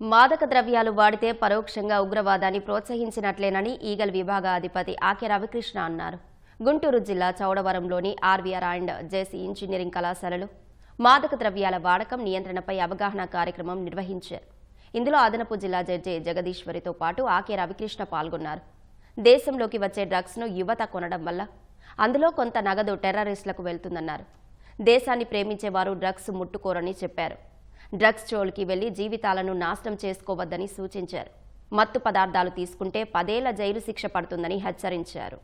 మాదక ద్రవ్యాలు వాడితే పరోక్షంగా ఉగ్రవాదాన్ని ప్రోత్సహించినట్లేనని ఈగల్ విభాగ అధిపతి ఆకె రవికృష్ణ అన్నారు. గుంటూరు జిల్లా చౌడవరంలోని ఆర్వీఆర్ అండ్ జేసీ ఇంజనీరింగ్ కళాశాలలో మాదక ద్రవ్యాల వాడకం నియంత్రణపై అవగాహన కార్యక్రమం నిర్వహించారు. ఇందులో అదనపు జిల్లా జడ్జి జగదీశ్వరితో పాటు ఆకె రవికృష్ణ పాల్గొన్నారు. దేశంలోకి వచ్చే డ్రగ్స్ను యువత కొనడం వల్ల అందులో కొంత నగదు టెర్రరిస్టులకు వెళ్తుందన్నారు. దేశాన్ని ప్రేమించేవారు డ్రగ్స్ ముట్టుకోరని చెప్పారు. డ్రగ్స్ జోలికి వెళ్ళి జీవితాలను నాశనం చేసుకోవద్దని సూచించారు. మత్తు పదార్థాలు తీసుకుంటే పదేళ్ళ జైలు శిక్ష పడుతుందని హెచ్చరించారు.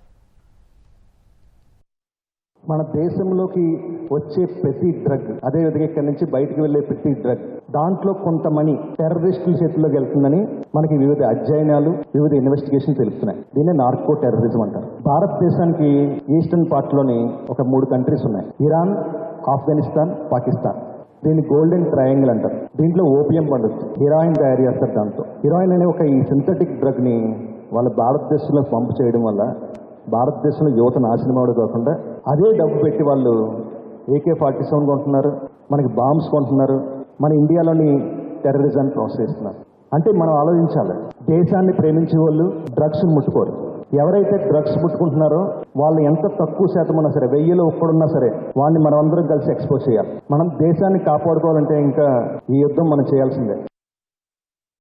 మన దేశంలోకి వచ్చే ప్రతి డ్రగ్ అదే విధంగా ఇక్కడి నుంచి బయటకు వెళ్ళే ప్రతి డ్రగ్ దాంట్లో కొంత మనీ టెర్రరిస్టుల చేతిలోకి వెళ్తుందని మనకి వివిధ అధ్యయనాలు వివిధ ఇన్వెస్టిగేషన్ తెలుస్తున్నాయి. దీన్ని నార్కో టెర్రరిజం అంటారు. భారతదేశానికి ఈస్టర్న్ పార్ట్లోని ఒక మూడు కంట్రీస్ ఉన్నాయి. ఇరాన్ ఆఫ్ఘనిస్తాన్ పాకిస్తాన్. దీన్ని గోల్డెన్ ట్రయాంగిల్ అంటారు. దీంట్లో ఓపియం పండుతుంది హీరాయిన్ తయారు చేస్తారు దాంతో. హీరాయిన్ అనే ఒక ఈ సింథటిక్ డ్రగ్ని వాళ్ళ భారతదేశంలో పంప్ చేయడం వల్ల భారతదేశంలో యువత నాశనం అవడం కాకుండా అదే డబ్బు పెట్టి వాళ్ళు ఏకే ఫార్టీ సెవెన్ కొంటున్నారు మనకి బాంబ్స్ కొంటున్నారు మన ఇండియాలోని టెర్రరిజాన్ని ప్రోత్సహిస్తున్నారు అంటే మనం ఆలోచించాలి. దేశాన్ని ప్రేమించే వాళ్ళు డ్రగ్స్ ముట్టుకోరు. ఎవరైతే డ్రగ్స్ పుట్టుకుంటున్నారో వాళ్ళు ఎంత తక్కువ శాతం ఉన్నా సరే వెయ్యిలో ఒక్కడున్నా సరే వాడిని మనం అందరం కలిసి ఎక్స్పోజ్ చేయాలి. మనం దేశాన్ని కాపాడుకోవాలంటే ఇంకా ఈ యుద్ధం మనం చేయాల్సిందే.